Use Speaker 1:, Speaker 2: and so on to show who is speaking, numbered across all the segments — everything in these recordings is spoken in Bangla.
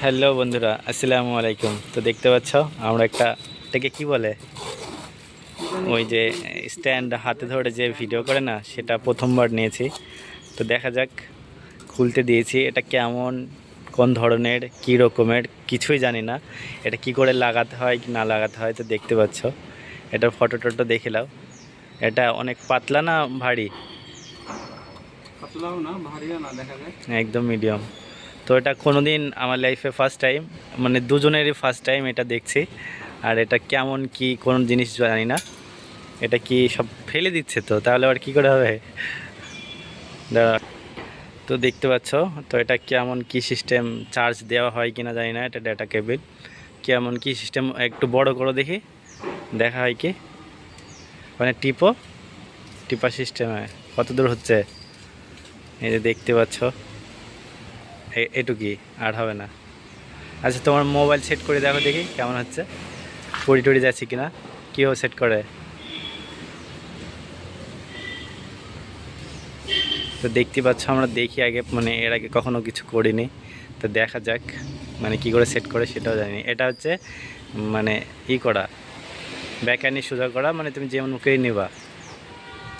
Speaker 1: হ্যালো বন্ধুরা আসসালামু আলাইকুম। তো দেখতে পাচ্ছ আমরা একটা এটাকে কি বলে? ওই যে স্ট্যান্ড হাতে ধরে যে ভিডিও করে না সেটা প্রথমবার নিয়েছি। তো দেখা যাক খুলতে দিয়েছি। এটা কেমন কোন ধরনের কী রকমের কিছুই জানি না। এটা কি করে লাগাতে হয় কি না লাগাতে হয় তো দেখতে পাচ্ছ। এটার ফটো টটো দেখে নাও। এটা অনেক পাতলা না ভারী?
Speaker 2: পাতলাও না ভারীও না দেখা যায়
Speaker 1: একদম মিডিয়াম তো এটা কোনো দিন আমার লাইফে ফার্স্ট টাইম মানে দুজনেরই ফার্স্ট টাইম এটা দেখছি। আর এটা কেমন কি, কোন জিনিস জানি না। এটা কি সব ফেলে দিচ্ছে তো? তাহলে আবার কি করে হবে? তো দেখতে পাচ্ছ, তো এটা কেমন কি সিস্টেম চার্জ দেওয়া হয় কি না জানি না, এটা ডাটা কেবিল কেমন কি সিস্টেম একটু বড় করে দেখি। দেখা হয় কি? মানে টিপো। টিপা সিস্টেমে কত দূর হচ্ছে? এই যে দেখতে পাচ্ছ। এটুকুই, আর হবে না। আচ্ছা তোমার মোবাইল সেট করে দেখো দেখি কেমন হচ্ছে। পড়ি টড়ি যাচ্ছে কিনা কীভাবে সেট করে? তো দেখতে পাচ্ছ, আমরা দেখি আগে মানে এর আগে কখনো কিছু করিনি। তো দেখা যাক মানে কি করে সেট করে সেটাও জানি এটা হচ্ছে মানে ই করা ব্যাকানি সোজা করা মানে তুমি যেমন মুখেই নিবা।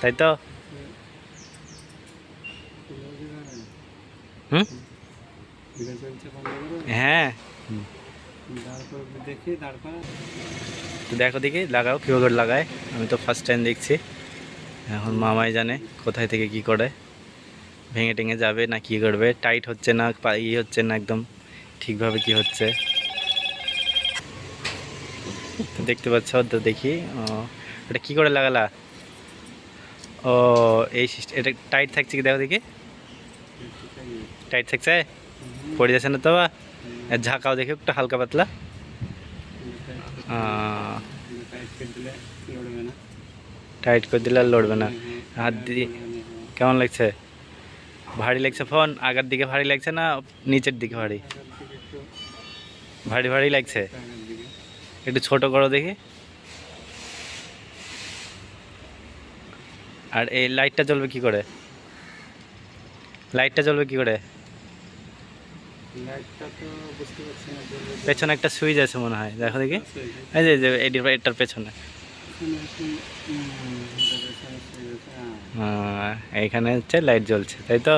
Speaker 1: তাই তো? হুম
Speaker 2: ভিডিও চলছে বন্ধ করে
Speaker 1: হ্যাঁ। তো দেখো দেখি, লাগাও, কীভাবে লাগায়। আমি তো ফার্স্ট টাইম দেখছি। এখন মামাই জানে কোথায় থেকে কি করে। ভেঙে টেঙে যাবে না কি করবে টাইট হচ্ছে না ই হচ্ছে না একদম, ঠিকভাবে কি হচ্ছে। দেখতে পাচ্ছ, তো দেখি এটা কি করে লাগালা? ও, এই এটা টাইট থাকছে কি দেখো দেখি? টাইট থাকছে? পড়ে যাচ্ছে না তো ঝাঁকাও দেখি, একটু হালকা পাতলা।
Speaker 2: টাইট করে দিলে লড়বে না
Speaker 1: টাইট করে দিলে আর লড়বে না। হাত দিদি, কেমন লাগছে? ভারী লাগছে ফোন, আগের দিকে ভারী লাগছে না নিচের দিকে ভারী? ভারী ভারী লাগছে? একটু ছোট করো দেখি। আর এই লাইটটা জ্বলবে কি করে? লাইটটা জ্বলবে কি করে
Speaker 2: লাইটটা তো বুঝতে পারছি না জ্বলবে তো।
Speaker 1: পেছনে একটা সুইচ আছে মনে হয় দেখো দেখি।
Speaker 2: এই যে।
Speaker 1: এই যে- এটার পেছনে।
Speaker 2: এখানে হ্যাঁ।
Speaker 1: এইখানে হচ্ছে লাইট জ্বলছে তাই তো?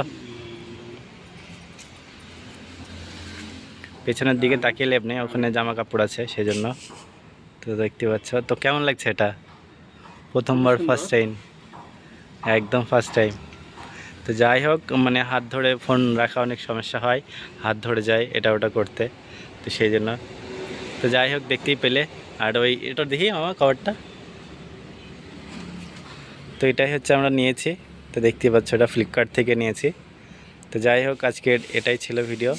Speaker 1: পেছনের দিকে তাকিয়ে লেপ নেই ওখানে জামা কাপড় আছে সেই জন্য তো দেখতে পাচ্ছ তো কেমন লাগছে এটা? প্রথমবার ফার্স্ট টাইম একদম ফার্স্ট টাইম তো যাই হোক মানে হাত ধরে ফোন রাখা অনেক সমস্যা হয়। হাত ধরে যায় এটা ওটা করতে। তো সেই জন্য। তো যাই হোক দেখতেই পেলে। আর ওই এটা দেখি আমার কভারটা তো এটাই হচ্ছে আমরা নিয়েছি। তো দেখতেই পাচ্ছ এটা ফ্লিপকার্ট থেকে নিয়েছি। তো যাই হোক আজকে এটাই ছিল ভিডিও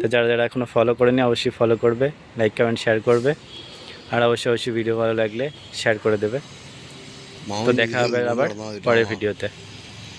Speaker 1: তো যারা যারা এখনও ফলো করেনি অবশ্যই ফলো করবে লাইক কমেন্ট শেয়ার করবে। আর অবশ্যই অবশ্যই ভিডিও ভালো লাগলে শেয়ার করে দেবে। তো দেখা হবে আবার পরের ভিডিওতে